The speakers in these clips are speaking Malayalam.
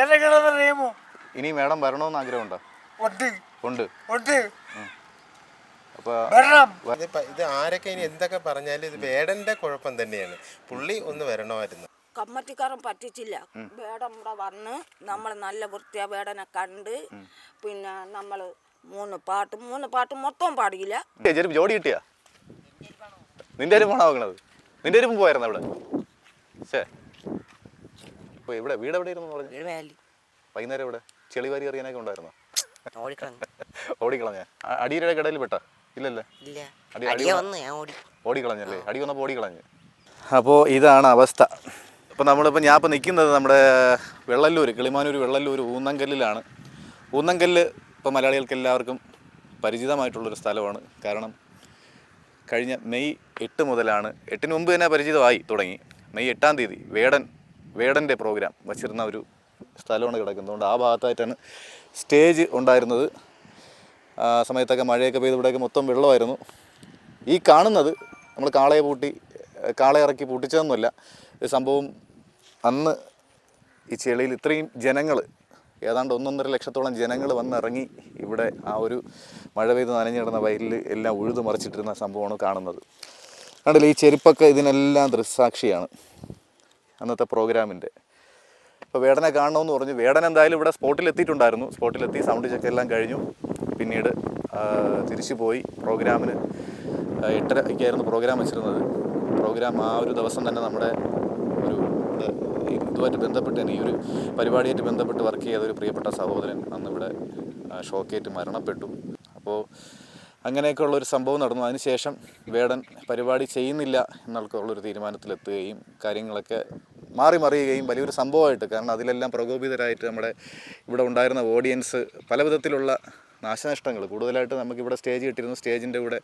ജനങ്ങളറിയുമോ ഇനി മേഡം വരണമെന്ന് ആഗ്രഹമുണ്ടോ? ഉണ്ട്. ഉണ്ട്. ഉണ്ട്. അപ്പോൾ വരണം. ഇത് ആരൊക്കെ ഇനി എന്തൊക്കെ പറഞ്ഞാലും ഇത് വേടന്റെ കുഴപ്പം തന്നെയാണ്. പുള്ളി ഒന്ന് വരണമായിരുന്നു. കമ്മറ്റിക്കാരൻ പറ്റിച്ചില്ല. വേടം ഇവിടെ വന്ന് നമ്മൾ നല്ല വൃത്തിയാ വേടനെ കണ്ട് പിന്നെ നമ്മൾ മൂന്ന് പാട്ട് മൂന്ന് പാട്ട് മൊത്തം പാടിയില്ല. ചെരുപ്പ് ജോഡി കിട്ടിയാ? നിന്റെ അരിപ്പാണോ നോക്കണത് നിന്റെ അരിപ്പം പോയായിരുന്നു അവിടെ? ശേ ഇപ്പോൾ ഇവിടെ വീട് എവിടെ ഇരുന്നു പറഞ്ഞു വേലി. വൈകുന്നേരം ഇവിടെ ചെളിവാരി എറിയാനൊക്കെ ഉണ്ടായിരുന്നോ? ഓടിക്കളഞ്ഞു. ഓടിക്കളഞ്ഞ. അടിയുടെ കടയിൽ പെട്ട? ഇല്ലല്ലേ? ഇല്ല. അടി- അടിയ അടി വന്ന് ഞാൻ ഓടി. ഓടിക്കളഞ്ഞല്ലേ? അടി വന്നപ്പോൾ ഓടിക്കളഞ്ഞ്. അപ്പോൾ ഇതാണ് അവസ്ഥ. ഇപ്പോൾ നമ്മളിപ്പോൾ ഞാൻ ഇപ്പോൾ നിൽക്കുന്നത് നമ്മുടെ വെള്ളല്ലൂർ കിളിമാനൂർ വെള്ളല്ലൂർ ഊന്നങ്കല്ലിലാണ്. ഊന്നങ്കല്ല് ഇപ്പോൾ മലയാളികൾക്ക് എല്ലാവർക്കും പരിചിതമായിട്ടുള്ളൊരു സ്ഥലമാണ്. കാരണം കഴിഞ്ഞ മെയ് എട്ട് മുതലാണ് എട്ടിന് മുമ്പ് തന്നെ പരിചിതമായി തുടങ്ങി. മെയ് എട്ടാം തീയതി വേടൻ വേടന്റെ പ്രോഗ്രാം വച്ചിരുന്ന ഒരു സ്ഥലമാണ് കിടക്കുന്നത്. അതുകൊണ്ട് ആ ഭാഗത്തായിട്ടാണ് സ്റ്റേജ് ഉണ്ടായിരുന്നത്. ആ സമയത്തൊക്കെ മഴയൊക്കെ പെയ്ത് ഇവിടെയൊക്കെ മൊത്തം വെള്ളമായിരുന്നു. ഈ കാണുന്നത് നമ്മൾ കാളയെ പൂട്ടി കാളയെ ഇറക്കി പൂട്ടിച്ചതൊന്നുമല്ല. സംഭവം അന്ന് ഈ ചെളിയിൽ ഇത്രയും ജനങ്ങൾ ഏതാണ്ട് ഒന്നൊന്നര ലക്ഷത്തോളം ജനങ്ങൾ വന്നിറങ്ങി ഇവിടെ ആ ഒരു മഴ പെയ്ത് നനഞ്ഞു കിടന്ന വയലിൽ എല്ലാം ഉഴുതു മറിച്ചിട്ടിരുന്ന സംഭവമാണ് കാണുന്നത്. കണ്ടില്ലേ ഈ ചെരുപ്പൊക്കെ ഇതിനെല്ലാം ദൃക്സാക്ഷിയാണ്. അന്നത്തെ പ്രോഗ്രാമിന്റെ. അപ്പോൾ വേടനെ കാണണമെന്ന് പറഞ്ഞു. വേടൻ എന്തായാലും ഇവിടെ സ്പോട്ടിൽ എത്തിയിട്ടുണ്ടായിരുന്നു. സ്പോട്ടിലെത്തി സൗണ്ട് ചെക്ക് എല്ലാം കഴിഞ്ഞു. പിന്നീട് തിരിച്ചു പോയി പ്രോഗ്രാമിന്. എട്ടരയ്ക്കായിരുന്നു പ്രോഗ്രാം വെച്ചിരുന്നത്. പ്രോഗ്രാം ആ ഒരു ദിവസം തന്നെ നമ്മുടെ ഒരു ഇതുമായിട്ട് ബന്ധപ്പെട്ട് തന്നെ ഈ ഒരു പരിപാടിയായിട്ട് ബന്ധപ്പെട്ട് വർക്ക് ചെയ്ത ഒരു പ്രിയപ്പെട്ട സഹോദരൻ അന്നിവിടെ ഷോക്കേറ്റ് മരണപ്പെട്ടു. അപ്പോൾ അങ്ങനെയൊക്കെയുള്ള ഒരു സംഭവം നടന്നു. അതിനുശേഷം വേടൻ പരിപാടി ചെയ്യുന്നില്ല എന്നൊക്കെയുള്ളൊരു തീരുമാനത്തിലെത്തുകയും കാര്യങ്ങളൊക്കെ മാറി മറിയുകയും വലിയൊരു സംഭവമായിട്ട് കാരണം അതിലെല്ലാം പ്രകോപിതരായിട്ട് നമ്മുടെ ഇവിടെ ഉണ്ടായിരുന്ന ഓഡിയൻസ് പല വിധത്തിലുള്ള നാശനഷ്ടങ്ങൾ കൂടുതലായിട്ട് നമുക്കിവിടെ സ്റ്റേജ് കിട്ടിയിരുന്നു. സ്റ്റേജിന്റെ കൂടെ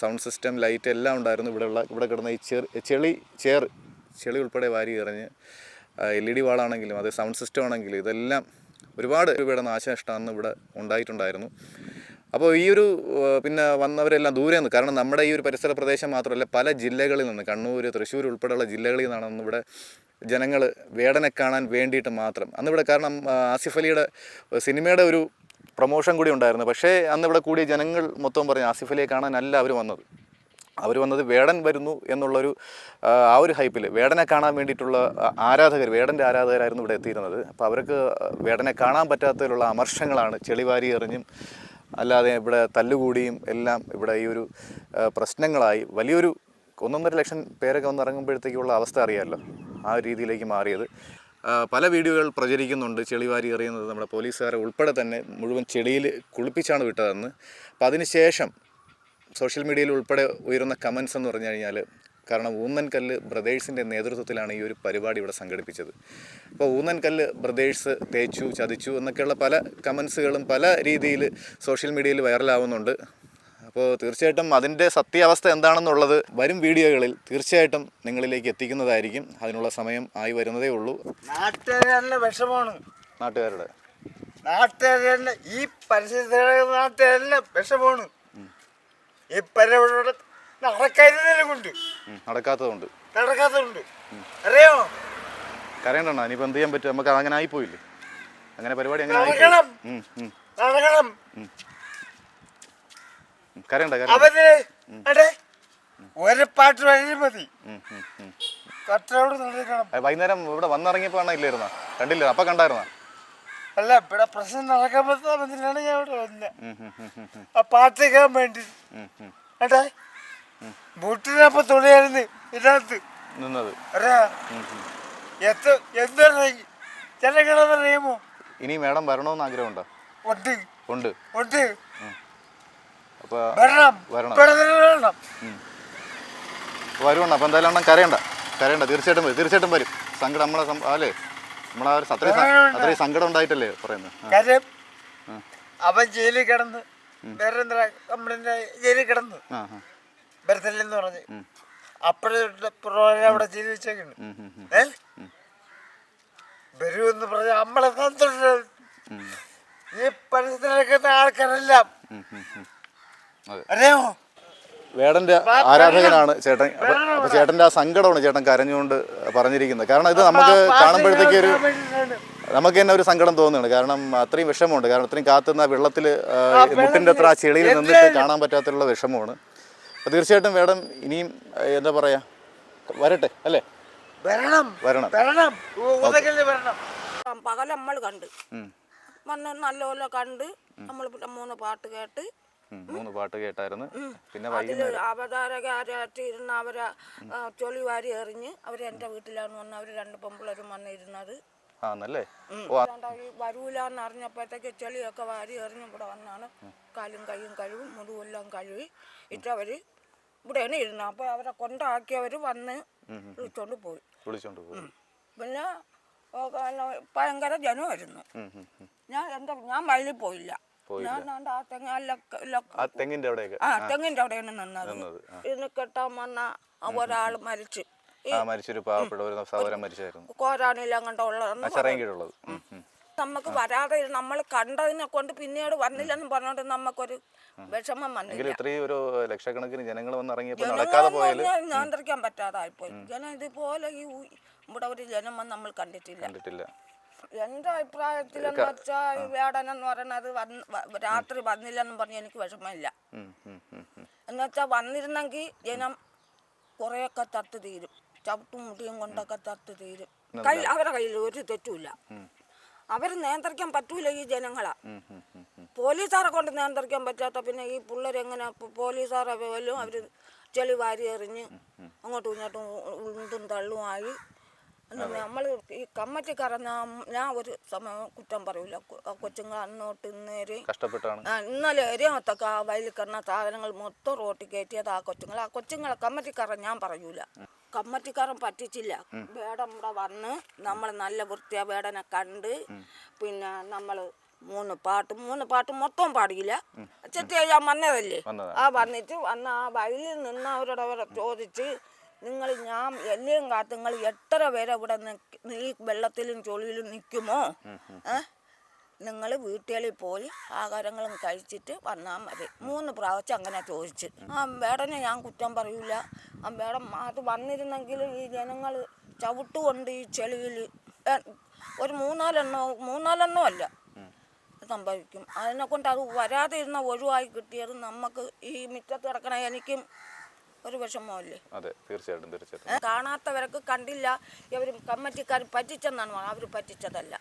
സൗണ്ട് സിസ്റ്റം ലൈറ്റ് എല്ലാം ഉണ്ടായിരുന്നു. ഇവിടെയുള്ള ഇവിടെ കിടന്ന ഈ ചെർ ചെളി ചേർ ചെളി ഉൾപ്പെടെ വാരി എറിഞ്ഞ് എൽ ഇ ഡി വാളാണെങ്കിലും അത് സൗണ്ട് സിസ്റ്റം ആണെങ്കിലും ഇതെല്ലാം ഒരുപാട് രൂപയുടെ നാശനഷ്ടമാണെന്ന് ഇവിടെ ഉണ്ടായിട്ടുണ്ടായിരുന്നു. അപ്പോൾ ഈ ഒരു പിന്നെ വന്നവരെല്ലാം ദൂരെ നിന്ന് കാരണം നമ്മുടെ ഈ ഒരു പരിസര പ്രദേശം മാത്രമല്ല പല ജില്ലകളിൽ നിന്ന് കണ്ണൂർ തൃശ്ശൂർ ഉൾപ്പെടെയുള്ള ജില്ലകളിൽ നിന്നാണ് അന്നിവിടെ ജനങ്ങൾ വേടനെ കാണാൻ വേണ്ടിയിട്ട് മാത്രം. അന്നിവിടെ കാരണം ആസിഫ് അലിയുടെ സിനിമയുടെ ഒരു പ്രൊമോഷൻ കൂടി ഉണ്ടായിരുന്നു. പക്ഷേ അന്നിവിടെ കൂടിയ ജനങ്ങൾ മൊത്തം പറഞ്ഞു ആസിഫ് അലിയെ കാണാനല്ല അവർ വന്നത്. അവർ വന്നത് വേടൻ വരുന്നു എന്നുള്ളൊരു ആ, ഒരു ഹൈപ്പിൽ വേടനെ കാണാൻ വേണ്ടിയിട്ടുള്ള ആരാധകർ വേടന്റെ ആരാധകരായിരുന്നു ഇവിടെ എത്തിയിരുന്നത്. അപ്പോൾ അവർക്ക് വേടനെ കാണാൻ പറ്റാത്തതിലുള്ള അമർഷങ്ങളാണ് ചെളിവാരി എറിഞ്ഞും അല്ലാതെ ഇവിടെ തല്ലുകൂടിയും എല്ലാം ഇവിടെ ഈ ഒരു പ്രശ്നങ്ങളായി വലിയൊരു ഒന്നൊന്നര ലക്ഷം പേരൊക്കെ വന്ന് ഇറങ്ങുമ്പോഴത്തേക്കുള്ള അവസ്ഥ അറിയാമല്ലോ ആ രീതിയിലേക്ക് മാറിയത്. പല വീഡിയോകൾ പ്രചരിക്കുന്നുണ്ട് ചെളിവാരി എറിയുന്നത് നമ്മുടെ പോലീസുകാരെ ഉൾപ്പെടെ തന്നെ മുഴുവൻ ചെളിയിൽ കുളിപ്പിച്ചാണ് വിട്ടതെന്ന്. അപ്പോൾ അതിനുശേഷം സോഷ്യൽ മീഡിയയിൽ ഉൾപ്പെടെ ഉയരുന്ന കമൻസ് എന്ന് പറഞ്ഞു കഴിഞ്ഞാൽ കാരണം ഊന്നൻകല്ല് ബ്രദേഴ്സിന്റെ നേതൃത്വത്തിലാണ് ഈ ഒരു പരിപാടി ഇവിടെ സംഘടിപ്പിച്ചത്. അപ്പോൾ ഊന്നൻകല്ല് ബ്രദേഴ്സ് തേച്ചു ചതിച്ചു എന്നൊക്കെയുള്ള പല കമൻസുകളും പല രീതിയിൽ സോഷ്യൽ മീഡിയയിൽ വൈറലാവുന്നുണ്ട്. അപ്പോൾ തീർച്ചയായിട്ടും അതിന്റെ സത്യാവസ്ഥ എന്താണെന്നുള്ളത് വരും വീഡിയോകളിൽ തീർച്ചയായിട്ടും നിങ്ങളിലേക്ക് എത്തിക്കുന്നതായിരിക്കും. അതിനുള്ള സമയം ആയി വരുന്നതേ ഉള്ളൂ. നാട്ടുകാരുടെ വിഷമാണ് നാട്ടുകാരുടെ? നാട്ടുകാരുടെ ഈ പരിസരത്തിലെ നാട്ടുകാരുടെ വിഷമാണ് ഈ പരിപാടി ഉം, നടക്കാത്തതുകൊണ്ട് നടക്കാത്തതുണ്ട്. അറിയാമോ കരയണ്ടോ ഇനിയിപ്പോ എന്ത് ചെയ്യാൻ പറ്റും? നമുക്ക് അങ്ങനെ ആയിപ്പോയില്ലേ? അങ്ങനെ പരിപാടി അങ്ങനെ. നടക്കണം. നടക്കണം. കരയണ്ട അവർ ഒരു പാട്ട് വഴി മതി. വൈകുന്നേരം ഇവിടെ വന്നിറങ്ങിയപ്പോ ഇല്ലായിരുന്ന? കണ്ടില്ല? അപ്പൊ കണ്ടായിരുന്ന? അല്ല ഇവിടെ പ്രശ്നം നടക്കാൻ പറ്റുന്ന ഞാൻ ഇവിടെ വന്നത് ആ പാട്ട് കേൾക്കാൻ വേണ്ടി. മുട്ടിനപ്പൊ തുണിയായിരുന്നു ഇതിനകത്ത്. നിന്നത്. അറിയാ എത്ര എന്താണ് ജനങ്ങളറിയുമോ ഇനി മേഡം വരണമെന്ന് ആഗ്രഹമുണ്ടോ? ഉണ്ട്. ഉണ്ട്. ഉണ്ട്. അപ്പോൾ വരണം. വരണം. വരണം. വരുവുണ്ട് അപ്പോൾ എന്തായാലും എണ്ണം കരയണ്ട. കരയണ്ട. തീർച്ചയായിട്ടും വരും. തീർച്ചയായിട്ടും വരും. സങ്കടം നമ്മളെ സം- അല്ലേ? നമ്മളെ ആ ഒരു അത്രയും സ-. അത്രയും സങ്കടം ഉണ്ടായിട്ടല്ലേ പറയുന്നത്? ആ. കാര്യം. അവൻ ജയിലിൽ കിടന്ന് വേറെ എന്താ കംപ്ലൈന്റ് ജയിലിൽ കിടന്ന്? ആ ആ. വരത്തില്ലെന്ന് പറഞ്ഞ്. അപ്പോഴേ പ്രോഗ്രാം അവിടെ ചെയ്ത് വെച്ചേക്കുന്നു ഏ വരൂ എന്ന് ഏ വരുമെന്ന് പറഞ്ഞ നമ്മളെ സന്തോഷം ഈ പരിസരത്തിൽ നടക്കുന്ന ആൾക്കാരെല്ലാം അറിയാമോ? വേടന്റെ ആരാധകനാണ് ചേട്ടൻ. അപ്പൊ ചേട്ടന്റെ ആ സങ്കടമാണ് ചേട്ടൻ കരഞ്ഞുകൊണ്ട് പറഞ്ഞിരിക്കുന്നത്. കാരണം ഇത് നമുക്ക് കാണുമ്പോഴത്തേക്ക് ഒരു നമുക്ക് തന്നെ ഒരു സങ്കടം തോന്നുന്നുണ്ട് കാരണം അത്രയും വിഷമമുണ്ട്. കാരണം അത്രയും കാത്തുന്ന വെള്ളത്തിൽ മുട്ടിന്റെ അത്ര ആ ചെളിയിൽ നിന്നിട്ട് കാണാൻ പറ്റാത്തുള്ള വിഷമമാണ്. അപ്പോൾ തീർച്ചയായിട്ടും മേഡം ഇനിയും എന്താ പറയാ വരട്ടെ അല്ലേ? വരണം വരണം. വരണം. വരണം. പകൽ നമ്മൾ കണ്ട്. വന്ന് നല്ലപോലെ കണ്ട് നമ്മൾ മൂന്ന് പാട്ട് കേട്ട്. മൂന്ന് പാട്ട് കേട്ടായിരുന്നു. പിന്നെ അവതാരകാരായിട്ട് ഇരുന്ന് അവരെ ചൊളി വാരി എറിഞ്ഞ് അവർ എന്റെ വീട്ടിലാണ് വന്ന് അവർ രണ്ട് പെമ്പിളരും വന്നിരുന്നത് ആന്നല്ലേ? ഓ രണ്ടായി വരൂലെന്ന് അറിഞ്ഞപ്പോഴത്തേക്ക് ചെളിയൊക്കെ വാരി എറിഞ്ഞ് ഇവിടെ വന്നാണ്. കാലും കൈയും കഴുകി മുതുവെല്ലാം കഴുകി. ഇട്ടവർ ഇവിടെയാണ് ഇരുന്നത് അപ്പോൾ അവരെ കൊണ്ടാക്കിയവർ വന്ന് വിളിച്ചോണ്ട് പോയി. വിളിച്ചോണ്ട് പോയി. പിന്നെ ഭയങ്കര ജനമായിരുന്നു. ഞാൻ എന്താ ഞാൻ വയലിൽ പോയില്ല. ഞാൻ ആ തെങ്ങ ആ തെങ്ങിന്റെ അവിടെയൊക്കെ. ആ തെങ്ങിന്റെ അവിടെയാണ് നിന്നത്. നിന്നത്, ഇന്ന് കെട്ടാൻ വന്ന ഒരാൾ മരിച്ചു. മരിച്ചൊരു പാവപ്പെട്ട ഒരു സഹോദരൻ മരിച്ചായിരുന്നു. നമുക്ക് വരാതെ നമ്മൾ കണ്ടതിനെ കൊണ്ട് പിന്നീട് വന്നില്ലെന്ന് പറഞ്ഞോണ്ട് നമുക്കൊരു വിഷമം വന്നില്ല. ഇത്രയും ഒരു ലക്ഷക്കണക്കിന് ജനങ്ങൾ നടക്കാതെ പോയാൽ നിയന്ത്രിക്കാൻ പറ്റാതായിപ്പോയി ജനം ഇതുപോലെ ഈ ഇവിടെ ഒരു ജനം വന്ന് നമ്മൾ കണ്ടിട്ടില്ല. കണ്ടിട്ടില്ല. അഭിപ്രായത്തിൽ അഭിപ്രായത്തിലെന്ന് വെച്ചാൽ ഈ വേടൻ എന്ന് പറയുന്നത് രാത്രി വന്നില്ലെന്നും പറഞ്ഞ് എനിക്ക് വിഷമമില്ല. എന്ന് വെച്ചാൽ വന്നിരുന്നെങ്കിൽ ജനം കൊറേയൊക്കെ തട്ട് തീരും ചവിട്ടും മുടിയും കൊണ്ടൊക്കെ തട്ട് തീരും കയ്യിൽ അവരുടെ കയ്യിൽ ഒരു തെറ്റുമില്ല. അവർ നിയന്ത്രിക്കാൻ പറ്റൂല ഈ ജനങ്ങളെ. പോലീസാരെ. പോലീസുകാരെ കൊണ്ട് നിയന്ത്രിക്കാൻ പറ്റാത്ത പിന്നെ ഈ പിള്ളേരെങ്ങനെ പോലീസുകാരെ പോലും അവർ ചെളി വാരി എറിഞ്ഞ് അങ്ങോട്ടും ഇങ്ങോട്ടും ഉഴുതും തള്ളുമായി നമ്മൾ ഈ കമ്മറ്റി ഞാൻ ഞാൻ ഒരു സമയം കുറ്റം പറയൂല. കൊച്ചുങ്ങൾ അന്നോട്ട് ഇന്നേരെ ഇന്നലെ എരിയാത്തൊക്കെ ആ വയലിൽ കിടന്ന സാധനങ്ങൾ മൊത്തം റോട്ടിൽ കയറ്റിയത് ആ കൊച്ചുങ്ങൾ ആ കൊച്ചുങ്ങളെ കമ്മറ്റിക്കാരൻ ഞാൻ പറയൂല. കമ്മറ്റിക്കാരൻ പറ്റിച്ചില്ല. വേടം ഇവിടെ വന്ന് നമ്മൾ നല്ല വൃത്തിയാ വേടനെ കണ്ട് പിന്നെ നമ്മൾ മൂന്ന് പാട്ട് മൂന്ന് പാട്ട് മൊത്തം പാടിയില്ല. ചെത്തി ഞാൻ വന്നതല്ലേ? വന്നതാ. ആ വന്നിട്ട് വന്ന് ആ വയലിൽ നിന്ന് അവരോട് അവരെ ചോദിച്ച് നിങ്ങൾ ഞാൻ എല്ലാം കാത്ത് നിങ്ങൾ എത്ര പേരെ ഇവിടെ ഈ വെള്ളത്തിലും ചൊളിയിലും നിൽക്കുമോ? ഏ? നിങ്ങൾ വീട്ടുകളിൽ പോയി ആഹാരങ്ങളും കഴിച്ചിട്ട് വന്നാൽ മതി. മൂന്ന് പ്രാവശ്യം അങ്ങനെ ചോദിച്ച് ആ വേടനെ ഞാൻ കുറ്റം പറയൂല. വേടം അത് വന്നിരുന്നെങ്കിൽ ഈ ജനങ്ങൾ ചവിട്ടുകൊണ്ട് ഈ ചെളിയിൽ ഒരു മൂന്നാലെണ്ണോ മൂന്നാലെണ്ണോ അല്ല. സംഭവിക്കും. അതിനെ കൊണ്ട് അത് വരാതെ ഇരുന്ന ഒഴിവായി കിട്ടിയത് നമുക്ക് ഈ മുറ്റത്ത് കിടക്കണ എനിക്കും ഒരു വിഷമമല്ലേ അതെ തീർച്ചയായിട്ടും തീർച്ചയായിട്ടും. ഏ, കാണാത്തവരൊക്കെ കണ്ടില്ല. ഇവർ കമ്മറ്റിക്കാർ പറ്റിച്ചെന്നാണ് അവർ പറ്റിച്ചതല്ല.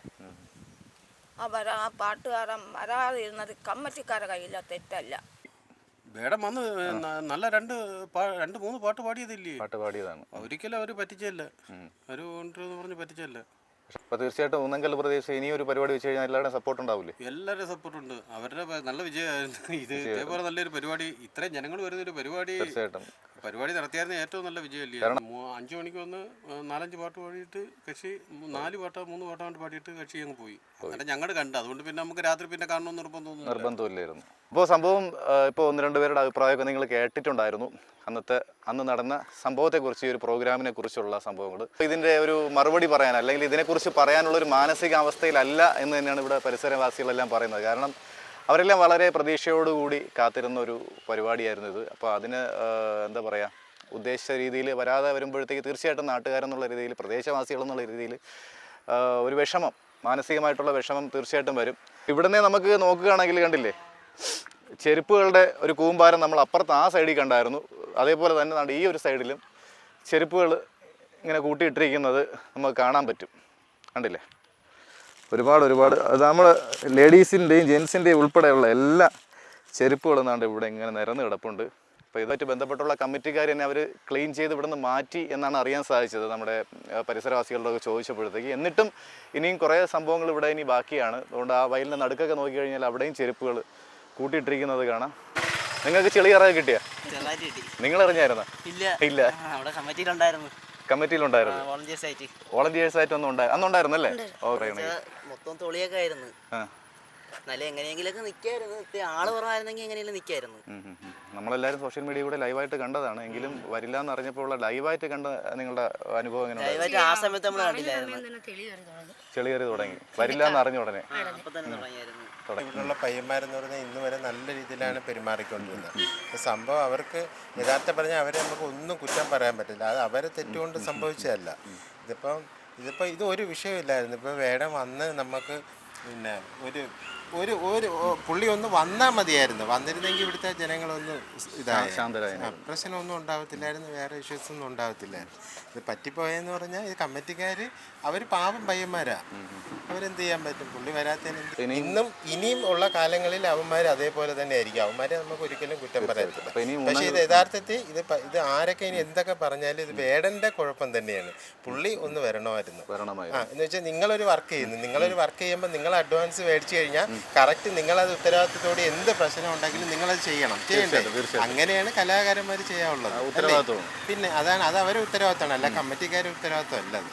അവർ ആ പാട്ടുകാരൻ വരാതിരുന്നത് കമ്മറ്റിക്കാരുടെ കയ്യിലെ തെറ്റല്ല. വേടം വന്ന് ന- നല്ല രണ്ട് പാ- രണ്ട് മൂന്ന് പാട്ട് പാടിയതില്ലേ? പാട്ട് പാടിയതാണ്. ഒരിക്കലും അവർ പറ്റിച്ചല്ല ഒരു എന്ന് പറഞ്ഞ് പറ്റിച്ചല്ല അപ്പോൾ തീർച്ചയായിട്ടും ഊന്നങ്കൽ പ്രദേശം ഇനി ഒരു പരിപാടി വെച്ച് കഴിഞ്ഞാൽ എല്ലാവരുടെയും സപ്പോർട്ട് ഉണ്ടാവില്ലേ? എല്ലാവരും സപ്പോർട്ട് ഉണ്ട്. അവരുടെ പ- നല്ല വിജയമായിരുന്നു. ഇത് ഇതേപോലെ നല്ലൊരു പരിപാടി. ഇത്രയും ജനങ്ങൾ വരുന്ന ഒരു പരിപാടി. തീർച്ചയായിട്ടും. പരിപാടി നടത്തിയായിരുന്നു ഏറ്റവും നല്ല വിജയമല്ലേ? അഞ്ചു മണിക്ക് വന്ന് നാലഞ്ച് പാട്ട് പാടിയിട്ട് കക്ഷി നാല് പാട്ടോ മൂന്ന് പാട്ടോ കൊണ്ട് പാടിയിട്ട് കക്ഷി അങ്ങ് പോയി. അങ്ങനെ ഞങ്ങൾ കണ്ടു അതുകൊണ്ട് പിന്നെ നമുക്ക് രാത്രി പിന്നെ കാണണമെന്ന് നിർബന്ധമൊന്നും നിർബന്ധമില്ലായിരുന്നു. അപ്പോൾ സംഭവം ഇപ്പോൾ ഒന്ന് രണ്ട് പേരുടെ അഭിപ്രായമൊക്കെ നിങ്ങൾ കേട്ടിട്ടുണ്ടായിരുന്നു. അന്നത്തെ അന്ന് നടന്ന സംഭവത്തെക്കുറിച്ച് ഈ ഒരു പ്രോഗ്രാമിനെ കുറിച്ചുള്ള സംഭവങ്ങൾ. ഇതിന്റെ ഒരു മറുപടി പറയാൻ അല്ലെങ്കിൽ ഇതിനെക്കുറിച്ച് പറയാനുള്ള ഒരു മാനസികാവസ്ഥയിലല്ല എന്ന് തന്നെയാണ് ഇവിടെ പരിസരവാസികളെല്ലാം പറയുന്നത്. കാരണം അവരെല്ലാം വളരെ പ്രതീക്ഷയോടുകൂടി കാത്തിരുന്ന ഒരു പരിപാടിയായിരുന്നു ഇത്. അപ്പോൾ അതിന് എന്താ പറയുക ഉദ്ദേശിച്ച രീതിയിൽ വരാതെ വരുമ്പോഴത്തേക്ക് തീർച്ചയായിട്ടും നാട്ടുകാരെന്നുള്ള രീതിയിൽ പ്രദേശവാസികൾ എന്നുള്ള രീതിയിൽ ഒരു വിഷമം മാനസികമായിട്ടുള്ള വിഷമം തീർച്ചയായിട്ടും വരും. ഇവിടുന്ന് നമുക്ക് നോക്കുകയാണെങ്കിൽ കണ്ടില്ലേ ചെരുപ്പുകളുടെ ഒരു കൂമ്പാരം നമ്മൾ അപ്പുറത്ത് ആ സൈഡിൽ കണ്ടായിരുന്നു. അതേപോലെ തന്നെ നമ്മുടെ ഈ ഒരു സൈഡിലും ചെരുപ്പുകൾ ഇങ്ങനെ കൂട്ടിയിട്ടിരിക്കുന്നത് നമുക്ക് കാണാൻ പറ്റും. കണ്ടില്ലേ? ഒരുപാട് ഒരുപാട്. അത് നമ്മൾ ലേഡീസിന്റെയും ജെൻസിന്റെയും ഉൾപ്പെടെയുള്ള എല്ലാ ചെരുപ്പുകളും നാണ്ട് ഇവിടെ ഇങ്ങനെ നിരന്ന് കിടപ്പുണ്ട്. അപ്പോൾ ഇതുമായിട്ട് ബന്ധപ്പെട്ടുള്ള കമ്മിറ്റിക്കാർ തന്നെ അവർ ക്ലീൻ ചെയ്ത് ഇവിടെ നിന്ന് മാറ്റി എന്നാണ് അറിയാൻ സാധിച്ചത് നമ്മുടെ പരിസരവാസികളോടൊക്കെ ചോദിച്ചപ്പോഴത്തേക്ക്. എന്നിട്ടും ഇനിയും കുറേ സംഭവങ്ങൾ ഇവിടെ ഇനി ബാക്കിയാണ്. അതുകൊണ്ട് ആ വയലിന്റെ നടുക്കൊക്കെ നോക്കി കഴിഞ്ഞാൽ അവിടെയും ചെരുപ്പുകൾ കൂട്ടിയിട്ടിരിക്കുന്നത് കാണാം. നിങ്ങൾക്ക് ചെളി കറ കിട്ടിയ? നിങ്ങൾ അറിഞ്ഞായിരുന്നോ ഇല്ല. ഇല്ല. കമ്മിറ്റിയിലുണ്ടായിരുന്നു. കമ്മിറ്റിയിലുണ്ടായിരുന്നു. വോളണ്ടിയേഴ്സ് ആയിട്ട്. ഉണ്ടായി അന്നുണ്ടായിരുന്നല്ലേ? ഓ മൊത്തം തൊളിയൊക്കെ ആയിരുന്നു. ആ. എന്നാലും എങ്ങനെയെങ്കിലൊക്കെ നിൽക്കായിരുന്നു ആൾ കുറവായിരുന്നെങ്കിൽ എങ്ങനെയെങ്കിലും നിൽക്കായിരുന്നു. നമ്മളെല്ലാവരും സോഷ്യൽ മീഡിയ കൂടെ ലൈവായിട്ട് കണ്ടതാണ്. എങ്കിലും വരില്ല എന്ന് അറിഞ്ഞപ്പോൾ ഉള്ള ലൈവായിട്ട് കണ്ട നിങ്ങളുടെ അനുഭവം എങ്ങനെ? ആ സമയത്ത് നമ്മൾ കണ്ടില്ലായിരുന്നു. ചെളി കയറി തുടങ്ങി. വരില്ല എന്ന് അറിഞ്ഞ ഉടനെ. അപ്പൊ തന്നെ തുടങ്ങിയായിരുന്നു. ഇവിടെയുള്ള പയ്യന്മാരെന്ന് പറഞ്ഞാൽ ഇന്ന് വരെ നല്ല രീതിയിലാണ് പെരുമാറിക്കൊണ്ടിരുന്നത്. സംഭവം അവർക്ക് യഥാർത്ഥം പറഞ്ഞാൽ അവരെ നമുക്ക് ഒന്നും കുറ്റം പറയാൻ പറ്റില്ല. അത് അവരെ തെറ്റുകൊണ്ട് സംഭവിച്ചതല്ല. ഇതിപ്പം ഇതിപ്പോൾ ഇത് ഒരു വിഷയമില്ലായിരുന്നു. ഇപ്പോൾ വേടം വന്ന് നമുക്ക് പിന്നെ ഒരു ഒരു ഒരു പുള്ളി ഒന്ന് വന്നാൽ മതിയായിരുന്നു. വന്നിരുന്നെങ്കിൽ ഇവിടുത്തെ ജനങ്ങളൊന്ന് ഇതായി. പ്രശ്നമൊന്നും ഉണ്ടാവത്തില്ലായിരുന്നു. വേറെ ഇഷ്യൂസ് ഒന്നും ഉണ്ടാവത്തില്ലായിരുന്നു. ഇത് പറ്റിപ്പോയെന്ന് പറഞ്ഞാൽ ഇത് കമ്മിറ്റിക്കാർ അവർ പാവം പയ്യന്മാരാ. അവരെന്ത് ചെയ്യാൻ പറ്റും? പുള്ളി വരാത്തതിന്? ഇന്നും ഇനിയും ഉള്ള കാലങ്ങളിൽ അവന്മാർ അതേപോലെ തന്നെ ആയിരിക്കും അവന്മാരെ നമുക്ക് ഒരിക്കലും കുറ്റം പറയത്തില്ല. പക്ഷേ ഇത് യഥാർത്ഥത്തിൽ ഇത് ഇത് ആരൊക്കെ ഇനി എന്തൊക്കെ പറഞ്ഞാലും ഇത് വേടന്റെ കുഴപ്പം തന്നെയാണ്. പുള്ളി ഒന്ന് വരണമായിരുന്നു. വരണമായി ആ എന്ന് വെച്ചാൽ നിങ്ങളൊരു വർക്ക് ചെയ്യുന്നു. നിങ്ങളൊരു വർക്ക് ചെയ്യുമ്പോൾ നിങ്ങൾ അഡ്വാൻസ് മേടിച്ചു കഴിഞ്ഞാൽ കറക്റ്റ് നിങ്ങളത് ഉത്തരവാദിത്തത്തോടെ എന്ത് പ്രശ്നം ഉണ്ടെങ്കിലും നിങ്ങളത് ചെയ്യണം. ചെയ്യണ്ടേ? അങ്ങനെയാണ് കലാകാരന്മാർ ചെയ്യാനുള്ളത് അല്ലേ? പിന്നെ അതാണ് അത് അവരെ ഉത്തരവാദിത്തമാണ്. അല്ല കമ്മിറ്റിക്കാരുടെ ഉത്തരവാദിത്തം അല്ല അത്.